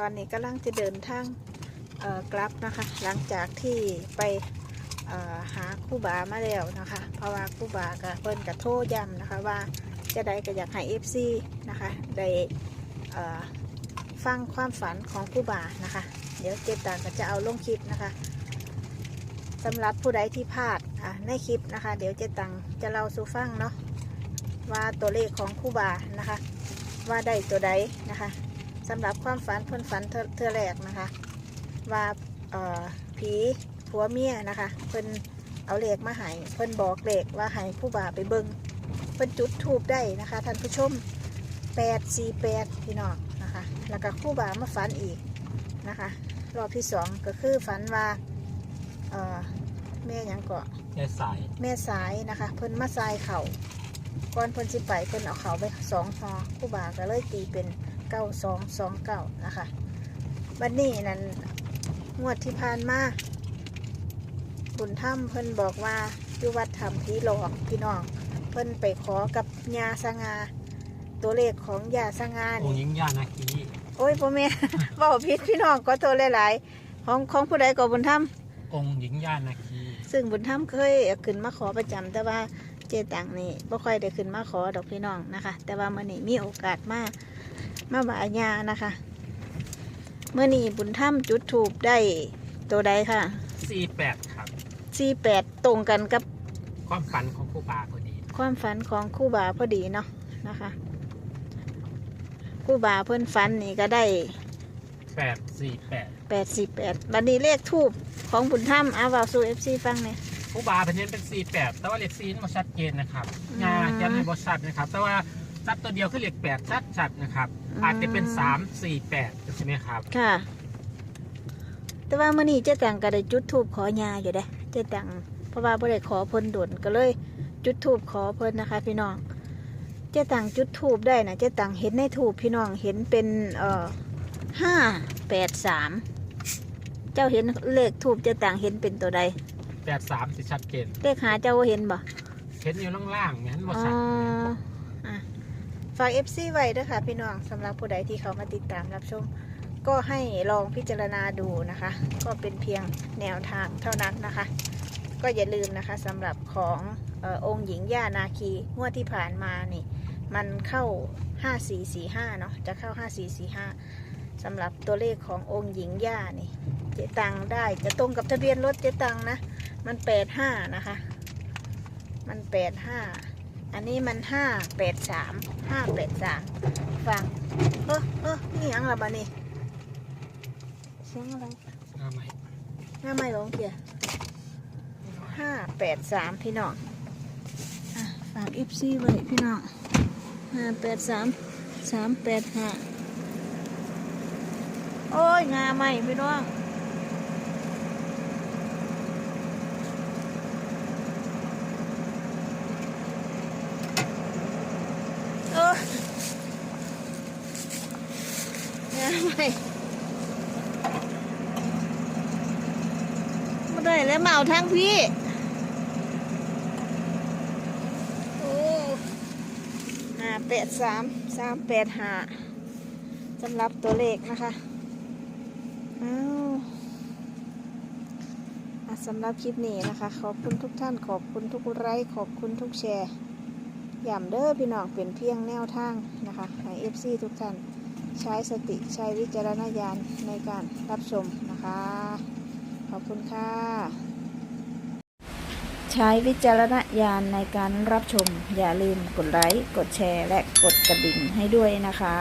ตอนนี้กำลังจะเดินทางกลับนะคะ หลังจากที่ไปหาคู่บามาแล้วนะคะ เพราะว่าคู่บากับเพิ่นกับโทษย้ำนะคะ ว่าจะได้ก็อยากให้เอฟซีนะคะได้ฟังความฝันของคู่บานะคะ เดี๋ยวเจตังก็จะเอาลงคลิปนะคะสำหรับผู้ใดที่พลาดในคลิปนะคะ เดี๋ยวเจตังจะเล่าสู่ฟังเนาะว่าตัวเลขของคู่บานะคะ ว่าได้ตัวใดนะคะ สำหรับความฝันเพิ่นฝันเทื่อเทื่อแรกนะคะ ว่าเอ่อผีผัวเมียนะคะ เพิ่นเอาเลขมาให้เพิ่นบอกเลขว่าให้ผู้บ่าไปเบิงเพิ่นจุดทูบได้นะคะท่านผู้ชม8 4 8พี่น้องนะคะ แล้วก็ผู้บ่ามาฝันอีกนะคะ รอบที่สองก็คือฝันว่าเอ่อแม่หยังเกาะแค่สายแม่สายนะคะ เพิ่นมาทรายเข่าก่อนเพิ่นสิไปเพิ่นเอาเขาไปสองหอผู้บาก็เลยตีเป็น เก้าสองสองเก้านะคะวันนี้นั้นงวดที่ผ่านมาบุญถ้ำเพิ่นบอกว่าอยู่วัดถ้ำผีหลอกพี่น้อง เพิ่นไปขอกับยาสงาตัวเลขของยาสงาองนี่ค์หญิงย่านาคีโอ้ยพ่อแม่เว่าผิดพี่น้องก็ตัวหลายๆของของผู้ใดก็บุญถ้ำองค์หญิงย่านาคีซึ่งบุญธรรมเคยขึ้นมาขอประจำแต่ว่าเจตังนี่บ่ค่อยได้ขึ้นมาขอดอกพี่น้องนะคะ แต่ว่ามื่อนี้มีโอกาสมา มาบายานะคะเมื่อนี้บุญธรรมจุดถูกได้ตัวใดค่ะสี่แปดครับสี่แปดตรงกันกับความฝันของครูบาพอดี ความฝันของครู่บาพอดีเนาะนะคะครู่บาเพิ่นฝันนี่ก็ได้แปดสี่แปดแปดสี่แปดบัดนี้เลขทูบของบุญธรรมเอาเบาสู่เอฟซีฟังเนี่ย ครูบาเป็นเน้นเป็นสี่แปดแต่ว่าเลขสี่นี่มันชัดเจนนะครับอืม งายันในบทชัดนะครับ แต่ว่า ชัดตัวเดียวคือเลขแปดชัดชัดๆนะครับ อืม อาจจะเป็นสามสี่แปดใช่ไหมครับ ค่ะ แต่ว่ามื่อนี้เจ๊ตังก็ได้จุดทูบขอยาอยู่เด้เจ๊ตังเพราะว่าบ่ได้ขอเพิ่นด่วนก็เลยจุดทูบขอเพิ่นนะคะ พี่น้อง เจ๊ตังจุดทูบได้นะเจ๊ตังเห็นในทูบพี่น้องเห็นเป็นเอ่อห้าแปดสามเจ้าเห็นเลขทูบเจ๊ตังเห็นเป็นตัวใด แปดสามสิชัดเจนเลขหาเจ้าเห็นบ่ เห็นอยู่ล่างๆเนี่ยบอ๋ทอชัดอะ ฝากเอฟซีไว้ด้วยค่ะพี่น้องสำหรับผู้ใดที่เขามาติดตามรับชม ก็ให้ลองพิจารณาดูนะคะ ก็เป็นเพียงแนวทางเท่านั้นนะคะ ก็อย่าลืมนะคะสำหรับของออองค์หญิงย่านาคีงวดที่ผ่านมานี่ มันเข้า 5445เนาะจะเข้า 5445สำหรับตัวเลขขององค์หญิงย่านี่ เจตังได้จะตรงกับทะเบียนรถเจตังนะ มัน 85 นะคะ มัน 85 อันนี้มัน583 583ฟังเออเออนี่หยังละบานี่เสียงอะไรเอาใหม่หน้าไม่ลงเกียร์ห้าแปดสามพี่น้องอะฝากอิฟซี่ไว้พี่น้องห้าแปดสามสามแปดห้าโอ้ยงาใหม่พี่น้อง เอ องาใหม่ได้แล้วมาเอาทางพี่โอ้ห้าแปดสามสามแปดห้าสำหรับตัวเลขนะคะอ้าวอะสำหรับคลิปนี้นะคะ ขอบคุณทุกท่านขอบคุณทุกไลค์ขอบคุณทุกแชร์ย่ำเด้อพี่น้องเป็นเพียงแนวทางนะคะให้เอฟซีทุกท่าน ใช้สติใช้วิจารณญาณในการรับชมนะคะ ขอบคุณค่ะ ใช้วิจารณญาณในการรับชม อย่าลืมกดไลค์ กดแชร์ และกดกระดิ่งให้ด้วยนะคะ